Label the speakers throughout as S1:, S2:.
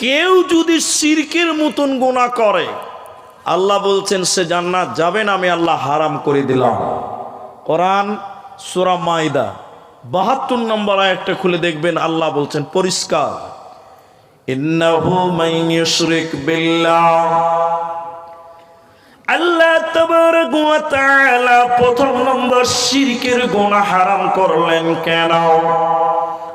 S1: কেউ যদি সিরকের মতন গোনা করে, আল্লাহ বলছেন, সে জান্নাত যাবে না, আমি আল্লাহ হারাম করে দিলাম। কোরআন সুরা মাইদা বাহাত্তর নম্বর একটা খুলে দেখবেন, আল্লাহ বলছেন, পরিষ্কার। আল্লাহ প্রথম নম্বর শিরকের গোনা হারাম করলেন কেন?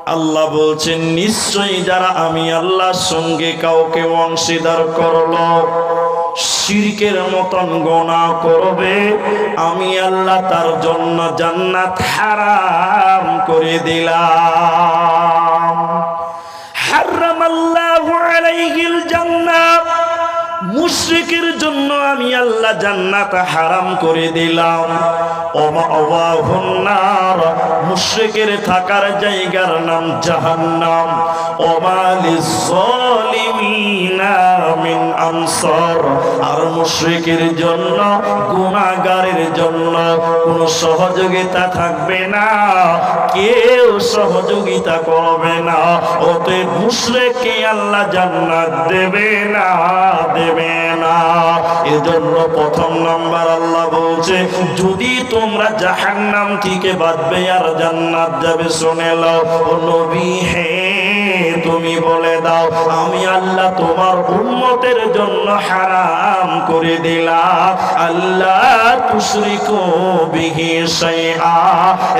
S1: আল্লাহ বলছেন, নিশ্চয়ই যারা আমি আল্লাহর সঙ্গে কাউকে অংশীদার করল, শিরকের মতন গোনা করবে, আমি আল্লাহ তার জন্য জান্নাত হারাম করে দিলাম। হারামাল্লাহু আলাইহিল জান্নাত। মুশরিকের জন্য আমি আল্লাহ জান্নাত হারাম করে দিলাম। অবাহুন্নার মুশরিকের থাকার জায়গার নাম জাহান্নাম। ওমালিস জালিমিনা মিন আনসার, আর মুশরিকের জন্য, গুনাহগারের জন্য কোনো সহযোগিতা থাকবে না। কেউ সহযোগিতা করবে না। অতএব মুশরিককে আল্লাহ জান্নাত দেবে না দেবে না। এজন্য প্রথম নাম্বার আল্লাহ বলছে, যদি তোমরা জাহান্নাম থেকে বাঁচবে আর জান্নাত যাবে, শুনে লও নবী, হে তুমি বলে দাও, আমি আল্লাহ তোমার উম্মতের জন্য হারাম করে দিলাম। আল্লাহ তুশরিকু বিহি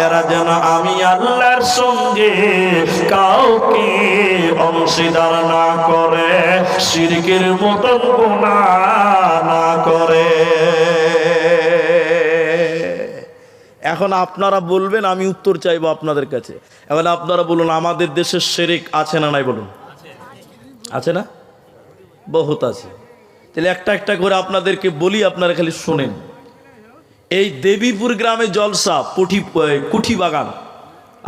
S1: এরা যেন আমি আল্লাহর সঙ্গে কাউকে অংশীদার না করে, শিরকের মতন গুনাহ না করে। এখন আপনারা বলবেন, আমি উত্তর চাইব আপনাদের কাছে। এখন আপনারা বলুন, আমাদের দেশের শেরেক আছে না নাই বলুন? আছে না? বহুত আছে। তাহলে একটা একটা করে আপনাদেরকে বলি, আপনারা খালি শোনেন। এই দেবীপুর গ্রামে জলসা, পুঠি কুঠি বাগান।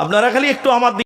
S1: আপনারা খালি একটু আমার